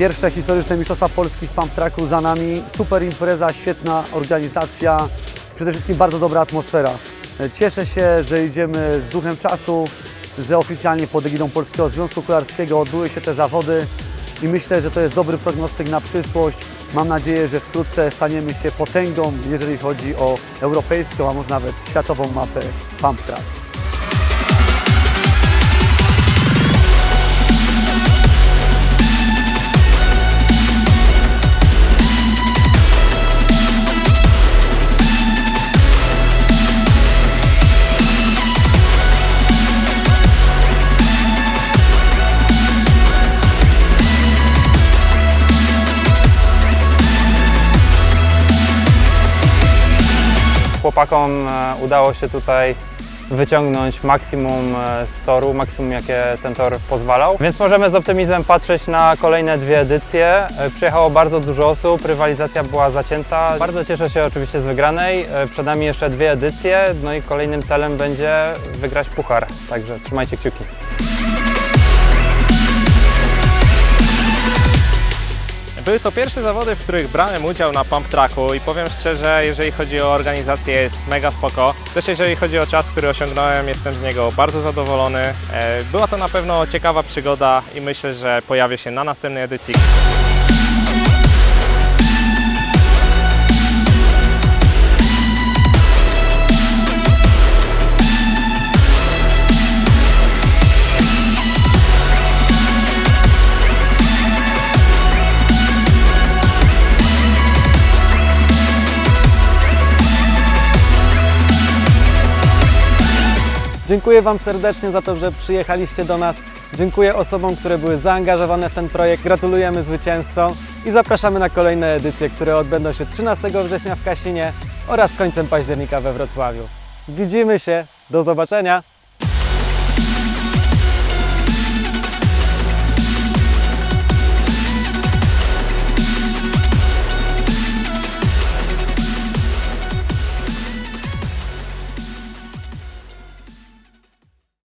Pierwsze historyczne Mistrzostwa Polski w pump tracku za nami. Super impreza, świetna organizacja, przede wszystkim bardzo dobra atmosfera. Cieszę się, że idziemy z duchem czasu, że oficjalnie pod egidą Polskiego Związku Kolarskiego odbyły się te zawody i myślę, że to jest dobry prognostyk na przyszłość. Mam nadzieję, że wkrótce staniemy się potęgą, jeżeli chodzi o europejską, a może nawet światową mapę pump track. Chłopakom e, udało się tutaj wyciągnąć maksimum e, z toru, maksimum jakie ten tor pozwalał. Więc możemy z optymizmem patrzeć na kolejne dwie edycje. E, Przyjechało bardzo dużo osób, rywalizacja była zacięta. Bardzo cieszę się oczywiście z wygranej. Przed nami jeszcze dwie edycje, no i kolejnym celem będzie wygrać puchar. Także trzymajcie kciuki. Były to pierwsze zawody, w których brałem udział na pump tracku i powiem szczerze, jeżeli chodzi o organizację jest mega spoko. Też jeżeli chodzi o czas, który osiągnąłem, jestem z niego bardzo zadowolony. E, Była to na pewno ciekawa przygoda i myślę, że pojawię się na następnej edycji. Dziękuję Wam serdecznie za to, że przyjechaliście do nas. Dziękuję osobom, które były zaangażowane w ten projekt. Gratulujemy zwycięzcom i zapraszamy na kolejne edycje, które odbędą się 13 września w Kasinie oraz końcem października we Wrocławiu. Widzimy się, do zobaczenia!